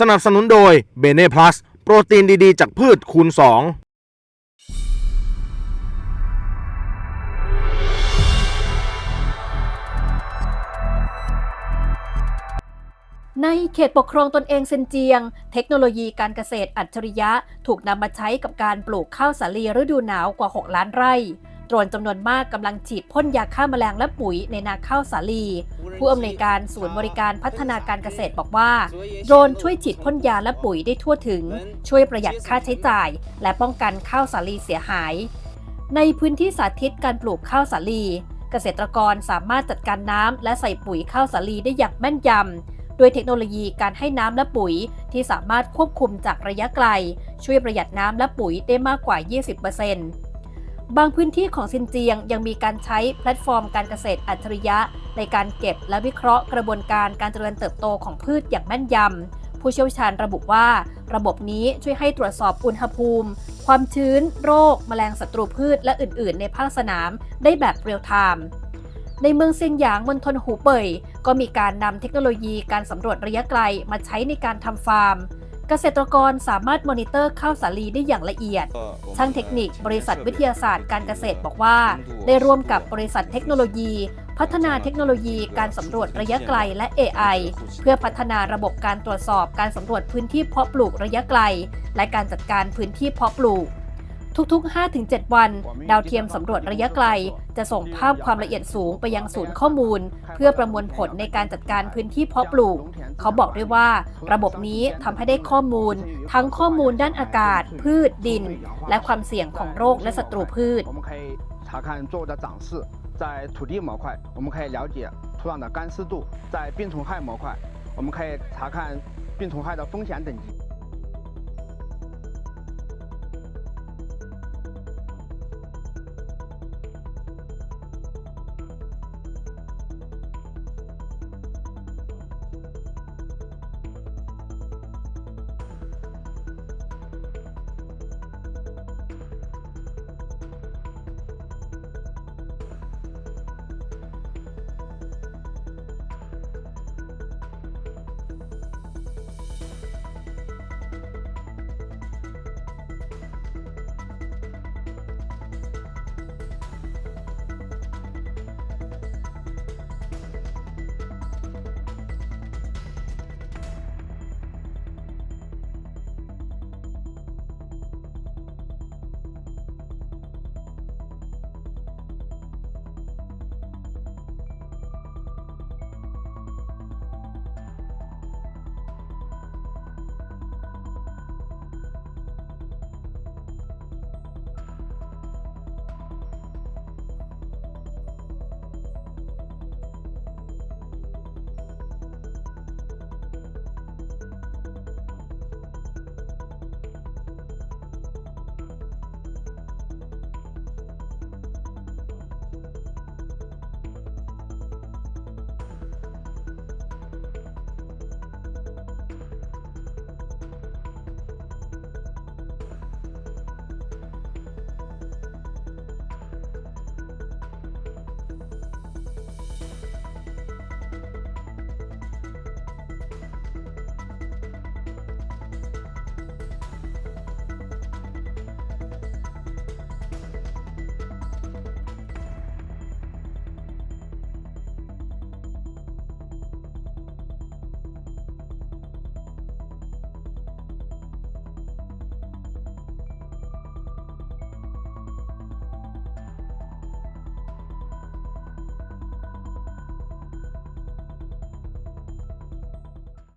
สนับสนุนโดยเบเน่พลัสโปรตีนดีๆ จากพืชคูณ 2ในเขตปกครองตนเองเซนเจียง เทคโนโลยีการเกษตรอัจฉริยะ ถูกนำมาใช้กับการปลูกข้าวสาลีฤดูหนาวกว่า 6 ล้านไร่ โดรนจำนวนมากกำลังฉีดพ่นยาฆ่าแมลงและปุ๋ยในนาข้าวสาลี ผู้อำนวยการศูนย์บริการพัฒนาการเกษตรบอกว่า โดรนช่วยฉีดพ่นยาและปุ๋ยได้ทั่วถึง ช่วยประหยัดค่าใช้จ่าย และป้องกันข้าวสาลีเสียหาย ในพื้นที่สาธิตการปลูกข้าวสาลี เกษตรกรสามารถจัดการน้ำและใส่ปุ๋ยข้าวสาลีได้อย่างแม่นยำด้วยเทคโนโลยีการให้น้ำและปุ๋ยที่สามารถควบคุมจากระยะไกล ช่วยประหยัดน้ำและปุ๋ยได้มากกว่า 20% บางพื้นที่ของซินเจียงยังมีการใช้แพลตฟอร์มการเกษตรอัจฉริยะ ในการเก็บและวิเคราะห์กระบวนการการเจริญเติบโตของพืชอย่างแม่นยำ ผู้เชี่ยวชาญระบุว่า ระบบนี้ช่วยให้ตรวจสอบอุณหภูมิ ความชื้น โรค แมลงศัตรูพืชและอื่น ๆ ในภาคสนามได้แบบเรียลไทม์ในเมืองเซียงหยางมณฑลหูเป่ยก็มีการนำเทคโนโลยีการสำรวจระยะไกลมาใช้ในการทำฟาร์ม เกษตรกรสามารถมอนิเตอร์ข้าวสาลีได้อย่างละเอียด ช่างเทคนิค บริษัทวิทยาศาสตร์การเกษตรบอกว่า ได้ร่วมกับบริษัทเทคโนโลยี พัฒนาเทคโนโลยีการสำรวจระยะไกลและ AI เพื่อพัฒนาระบบการตรวจสอบการสำรวจพื้นที่เพาะปลูกระยะไกล และการจัดการพื้นที่เพาะปลูก ทุกๆ 5-7 วัน ดาวเทียมสำรวจระยะไกล จะส่งภาพความละเอียดสูงไปยังศูนย์ข้อมูล เพื่อประมวลผลในการจัดการพื้นที่เพาะปลูก เขาบอกด้วยว่า ระบบนี้ทำให้ได้ข้อมูล ทั้งข้อมูลด้านอากาศ พืช ดิน และความเสี่ยงของโรคและศัตรูพืช 我们可以查看作物的长势，在土地模块，我们可以了解土壤的干湿度；在病虫害模块，我们可以查看病虫害的风险等级。